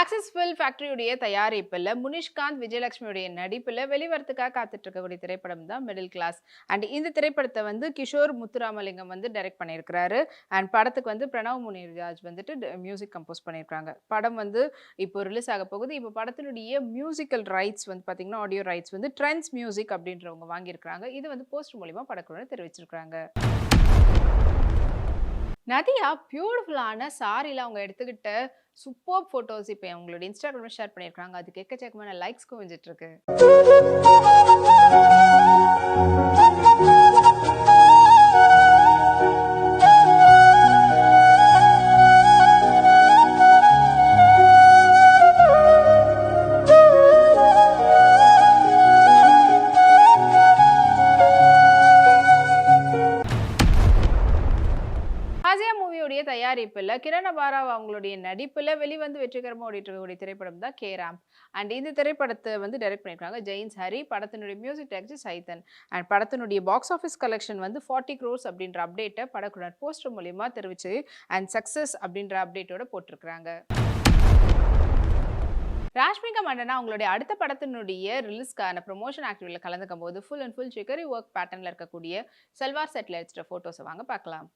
Axis fill ஃபேக்டரியுடைய தயாரிப்பில் முனிஷ்காந்த் விஜயலட்சுமியுடைய நடிப்பில் வெளிவரத்துக்காக காத்துட்டு இருக்கக்கூடிய திரைப்படம் தான் மிடில் கிளாஸ் அண்ட் இந்த திரைப்படத்தை வந்து கிஷோர் முத்துராமலிங்கம் வந்து டைரக்ட் பண்ணியிருக்கிறாரு. அண்ட் படத்துக்கு வந்து பிரணவ் முனிராஜ் வந்துட்டு மியூசிக் கம்போஸ் பண்ணியிருக்காங்க. படம் வந்து இப்போ ரிலீஸ் ஆக போகுது. இப்போ படத்தினுடைய மியூசிக்கல் ரைட்ஸ் வந்து பார்த்தீங்கன்னா ஆடியோ ரைட்ஸ் வந்து ட்ரெண்ட்ஸ் மியூசிக் அப்படின்றவங்க வாங்கியிருக்கிறாங்க. இது வந்து போஸ்ட் மூலிமா படக்குழு தெரிவிச்சிருக்கிறாங்க. நதியா பியூட்டிஃபுல்லான சாரியில் அவங்க எடுத்துக்கிட்ட சூப்பர் ஃபோட்டோஸ் இப்போ அவங்களோட இன்ஸ்டாகிராமில் ஷேர் பண்ணியிருக்காங்க அதுக்கு எக்கச்சக்கமான லைக்ஸ் குவிஞ்சிட்டு தயாரிப்பில் கிரண பாராவ் அவங்களுடைய நடிப்பில் வெளிவந்து வெற்றிகரமாக ஓடிட்டு இருக்கக்கூடிய திரைப்படம் தான் கே ராம். அண்ட் இந்த திரைப்படத்தை வந்து டைரக்ட் பண்ணியிருக்காங்க ஜெயின்ஸ் ஹரி படத்தினுடைய மியூசிக் டேரக்டர் சைத்தன் அண்ட் படத்தினுடைய பாக்ஸ் ஆஃபீஸ் கலெக்ஷன் வந்து ஃபார்ட்டி க்ரோஸ் அப்படின்ற அப்டேட்டை படக்குழுவினர் போஸ்டர் மூலியமாக தெரிவித்து அண்ட் சக்ஸஸ் அப்படின்ற அப்டேட்டோட போட்டிருக்கிறாங்க. ராஷ்மிகா மண்டனா அவங்களுடைய அடுத்த படத்தினுடைய ரிலீஸ்க்கான ப்ரொமோஷன் ஆக்டிவில கலந்துக்கும் போது ஃபுல் அண்ட் ஃபுல் சிக்கரி ஒர்க் பேட்டர்னில் இருக்கக்கூடிய செல்வார் செட்டில் எடுத்துகிட்ட ஃபோட்டோஸை வாங்க பார்க்கலாம்.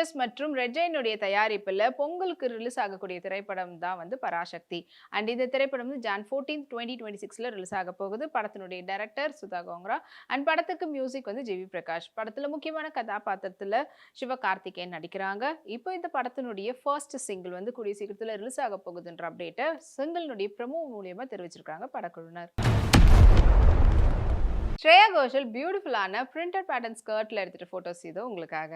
பிக்சர்ஸ் மற்றும் ரெட்ஜைனுடைய தயாரிப்பில் பொங்கலுக்கு ரிலீஸ் ஆகக்கூடிய திரைப்படம் தான் வந்து பராசக்தி. அண்ட் இந்த திரைப்படம் வந்து ஜான் ஃபோர்டீன் டுவெண்ட்டி டுவெண்ட்டி சிக்ஸில் ரிலீஸ் ஆக போகுது. படத்தினுடைய டைரக்டர் சுதா கோங்ரா. அண்ட் படத்துக்கு மியூசிக் வந்து ஜிவி பிரகாஷ். படத்தில் முக்கியமான கதாபாத்திரத்தில் சிவ கார்த்திகேயன் நடிக்கிறாங்க. இப்போ இந்த படத்தினுடைய ஃபர்ஸ்ட் சிங்கிள் வந்து கூடிய சீக்கிரத்தில் ரிலீஸ் ஆக போகுதுன்ற அப்டேட்டை சிங்கிள்னுடைய ப்ரமோ மூலியமாக தெரிவிச்சிருக்காங்க படக்குழுவினர். ஸ்ரேயா கோஷல் பியூட்டிஃபுல்லான பிரிண்டட் பேட்டர்ன் ஸ்கர்ட்ல எடுத்துட்டு போட்டோஸ் இது உங்களுக்காக.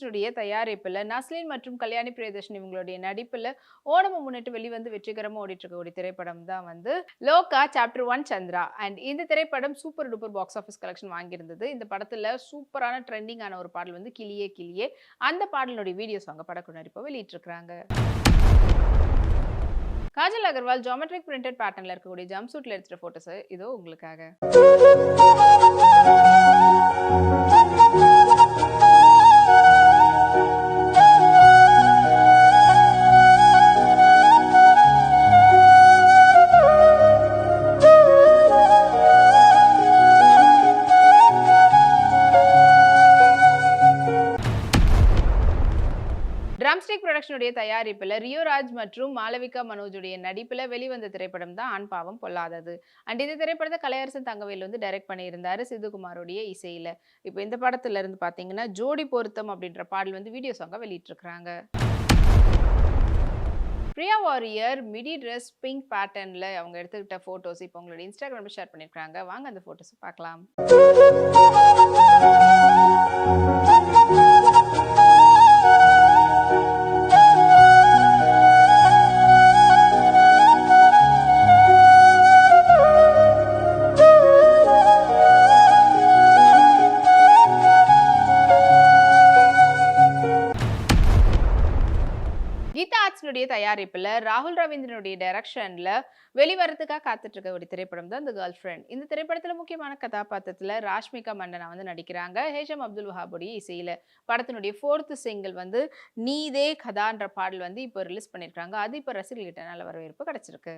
வேஃபாரர் ஃபிலிம்ஸுடைய தயாரிப்பில் நஸ்லின் மற்றும் கல்யாணி பிரியதர்ஷன் இவங்களுடைய நடிப்பில் ஓணமை முன்னிட்டு வெளிவந்து வெற்றிகரமாக ஓடிட்டு இருக்கக்கூடிய திரைப்படம் தான் வந்து லோகா சாப்டர் ஒன் சந்திரா. அண்ட் இந்த திரைப்படம் super duper box office collection வாங்கியிருந்தது. இந்த படத்தில் சூப்பரான ட்ரெண்டிங்கான ஒரு பாடல் வந்து கிளியே கிளியே. அந்த பாடலுடைய வீடியோஸ் அவங்க படக்குழு இப்போ வெளியிட்டிருக்கிறாங்க. காஜல் அகர்வால் ஜாமெட்ரிக் பிரிண்டட் பேட்டர்னில் இருக்கக்கூடிய ஜம்ப் சூட்டில் எடுத்துகிட்ட ஃபோட்டோஸ் இதோ உங்களுக்காக. ப்ரொடக்ஷனுடைய தயாரிப்பில் ரியோராஜ் மற்றும் மாளவிகா மனோஜுடைய நடிப்பில் வெளிவந்த திரைப்படம் தான் ஆண் பாவம் பொல்லாதது. அண்ட் இந்த திரைப்படத்தை கலையரசன் தங்கவேல் வந்து டைரக்ட் பண்ணியிருந்தார் சிதுகுமாரோடைய இசையில். இப்போ இந்த படத்துல இருந்து பார்த்தீங்கன்னா ஜோடி பொருத்தம் அப்படின்ற பாடல் வந்து வீடியோ சாங்காக வெளியிட்டிருக்கிறாங்க. Priya Warrier midi dress pink பேட்டர்னில் அவங்க எடுத்துக்கிட்ட ஃபோட்டோஸ் இப்போ உங்களோட இன்ஸ்டாகிராமில் ஷேர் பண்ணியிருக்காங்க வாங்க அந்த ஃபோட்டோஸ் பார்க்கலாம். கீதா ஆர்ட்ஸ்னுடைய தயாரிப்பில் ராகுல் ரவீந்திரனுடைய டைரக்ஷனில் வெளிவரத்துக்காக காத்துட்டு இருக்க ஒரு திரைப்படம் தான் இந்த கேர்ள் ஃப்ரெண்ட் இந்த திரைப்படத்தில் முக்கியமான கதாபாத்திரத்தில் ராஷ்மிகா மண்டனா வந்து நடிக்கிறாங்க. ஹேஷம் அப்துல் வஹாபுடைய இசையில் படத்தினுடைய ஃபோர்த்து சிங்கிள் வந்து நீதே கதான்ற பாடல் வந்து இப்போ ரிலீஸ் பண்ணியிருக்காங்க அது இப்போ ரசிகர்கிட்ட நல்ல வரவேற்பு கிடச்சிருக்கு.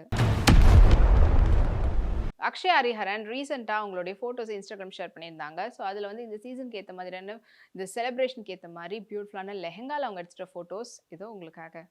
அக்ஷய் ஹரிஹரன் ரீசெண்டாக அவங்களுடைய ஃபோட்டோஸ் இன்ஸ்டாகிராம் ஷேர் பண்ணியிருந்தாங்க. ஸோ அதில் வந்து இந்த சீசனுக்கு ஏற்ற மாதிரியான இந்த செலிப்ரேஷனுக்கு ஏற்ற மாதிரி பியூட்டிஃபுல்லான லெஹங்கால அவங்க எடுத்துகிட்ட ஃபோட்டோஸ் இதோ உங்களுக்காக.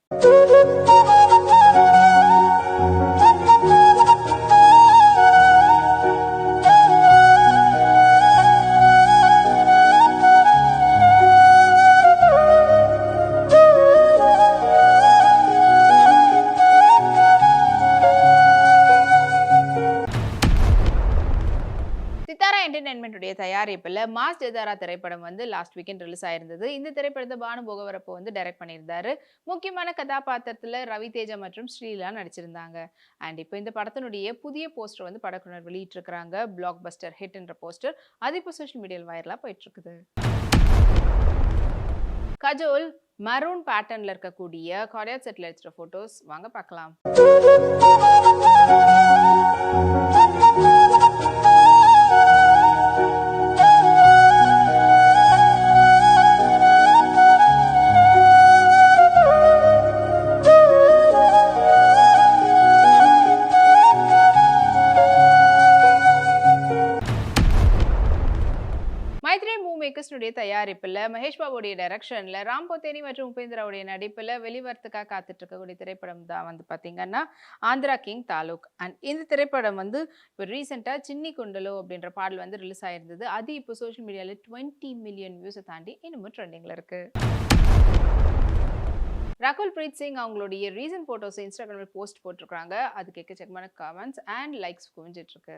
என்டர்டைன்மெண்ட்டுடைய தயாரிப்பில் மாஸ் ஜெதாரா திரைப்படம் வந்து லாஸ்ட் வீக்கெண்ட் ரிலீஸ் ஆயிருந்தது. இந்த திரைப்படத்தை பானு போகவரப்போ வந்து டைரக்ட் பண்ணியிருந்தாரு. முக்கியமான கதாபாத்திரத்தில் ரவி தேஜா மற்றும் ஸ்ரீலா நடிச்சிருந்தாங்க. அண்ட் இப்போ இந்த படத்தினுடைய புதிய போஸ்டர் வந்து படக்குனர் வெளியிட்டிருக்கிறாங்க. பிளாக் பஸ்டர் ஹிட்ன்ற போஸ்டர் அது இப்போ சோஷியல் மீடியாவில் வைரலாக போயிட்டு இருக்குது கஜோல் மரூன் பேட்டர்ன்ல இருக்கக்கூடிய கொரியா செட்டில் எடுத்துகிற ஃபோட்டோஸ் வாங்க பார்க்கலாம். மைத்ரே மூ மேக்கர்ஸ்னுடைய தயாரிப்பில் மகேஷ் பாபுடைய டைரக்ஷனில் ராம் போத்தேனி மற்றும் உபேந்திராவுடைய நடிப்பில் வெளிவரத்துக்காக காத்துட்டு இருக்கக்கூடிய திரைப்படம் தான் வந்து பார்த்தீங்கன்னா ஆந்திரா கிங் தாலூக். அண்ட் இந்த திரைப்படம் வந்து இப்போ ரீசெண்டாக சின்னி குண்டலோ அப்படின்ற பாடல் வந்து ரிலீஸ் ஆயிருந்தது. அது இப்போ சோஷியல் மீடியாவில் டுவெண்ட்டி மில்லியன் வியூஸை தாண்டி இன்னமும் ட்ரெண்டிங்கில் இருக்குது ரகுல் பிரீத் சிங் அவங்களுடைய ரீசன்ட் ஃபோட்டோஸ் இன்ஸ்டாகிராமில் போஸ்ட் போட்டிருக்காங்க. அதுக்கு எக்கச்சக்கமான கமெண்ட்ஸ் அண்ட் லைக்ஸ் குவிஞ்சிட்டு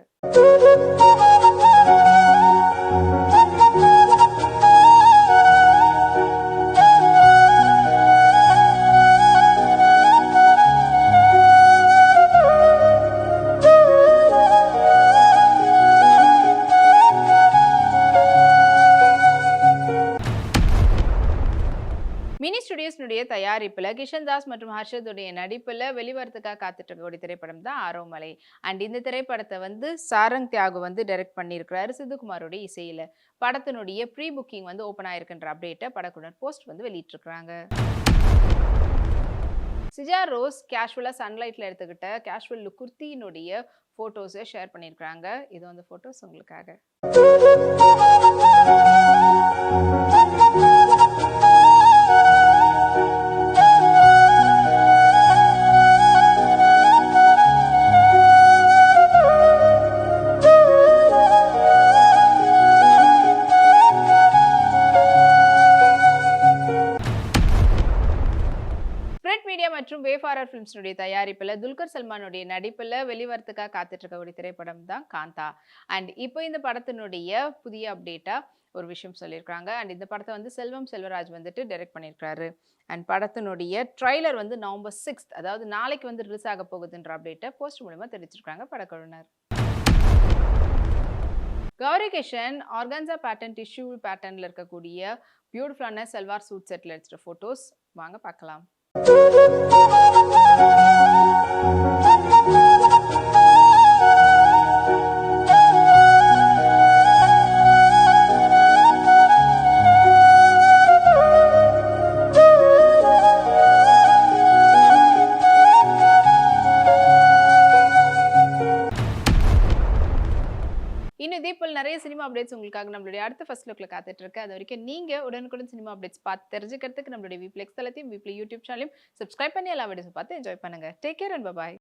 மினி ஸ்டுடியோஸ்னுடைய தயாரிப்பில் கிஷன் தாஸ் மற்றும் ஹர்ஷதுடைய நடிப்பில் வெளிவரத்துக்காக காத்துட்டு இருக்கக்கூடிய திரைப்படம் தான் ஆரோமலை. அண்ட் இந்த திரைப்படத்தை வந்து சாரங் தியாகு வந்து டைரக்ட் பண்ணியிருக்கிறாரு சித்துக்குமாரோடைய இசையில். படத்தினுடைய ப்ரீ புக்கிங் வந்து ஓப்பன் ஆயிருக்குன்ற அப்டேட்டை படக்குனர் போஸ்ட் வந்து வெளியிட்டிருக்கிறாங்க. சிஜா ரோஸ் கேஷுவலாக சன்லைட்டில் எடுத்துக்கிட்ட கேஷுவல் லுக் குர்த்தியினுடைய ஃபோட்டோஸை ஷேர் பண்ணியிருக்கிறாங்க. இது வந்து ஃபோட்டோஸ் உங்களுக்காக. வேஃபாரர் தயாரிப்பில் துல்கர் சல்மானுடைய நடிப்பில் வெளிவரத்துக்காக காத்துட்டு இருக்கக்கூடிய திரைப்படம் தான் காந்தா. அண்ட் இப்போ இந்த படத்தினுடைய புதிய அப்டேட்டாக ஒரு விஷயம் சொல்லியிருக்கிறாங்க. அண்ட் இந்த படத்தை வந்து செல்வம் செல்வராஜ் வந்துட்டு டைரக்ட் பண்ணியிருக்காரு அண்ட் படத்தினுடைய ட்ரைலர் வந்து நவம்பர் சிக்ஸ்த் அதாவது நாளைக்கு வந்து ரிலீஸ் ஆக போகுதுன்ற அப்டேட்டை போஸ்ட் மூலமாக தெரிவிச்சிருக்காங்க படக்குழுவினர். Gouri Kishan organza pattern tissue பேட்டர்னில் இருக்கக்கூடிய பியூட்டிஃபுல்லான செல்வார் சூட் செட்டில் எடுத்துகிட்ட ஃபோட்டோஸ் வாங்க பார்க்கலாம் Música இன்னும் இதே போல் நிறைய சினிமா அப்டேட்ஸ் உங்களுக்காக நம்மளுடைய அடுத்த ஃபர்ஸ்ட் லுக்கில் காத்துட்டு இருக்கு அது வரைக்கும் நீங்கள் உடனுக்குடன் சினிமா அப்டேட்ஸ் பார்த்து தெரிஞ்சுக்கிறதுக்கு நம்மளுடைய வீப்ளெக்ஸ் தளத்தையும் வீப்ளே யூடியூப் சேனலையும் சப்ஸ்கிரைப் பண்ணி எல்லா வீடியோஸும் பார்த்து என்ஜாய் பண்ணுங்க. Take care and bye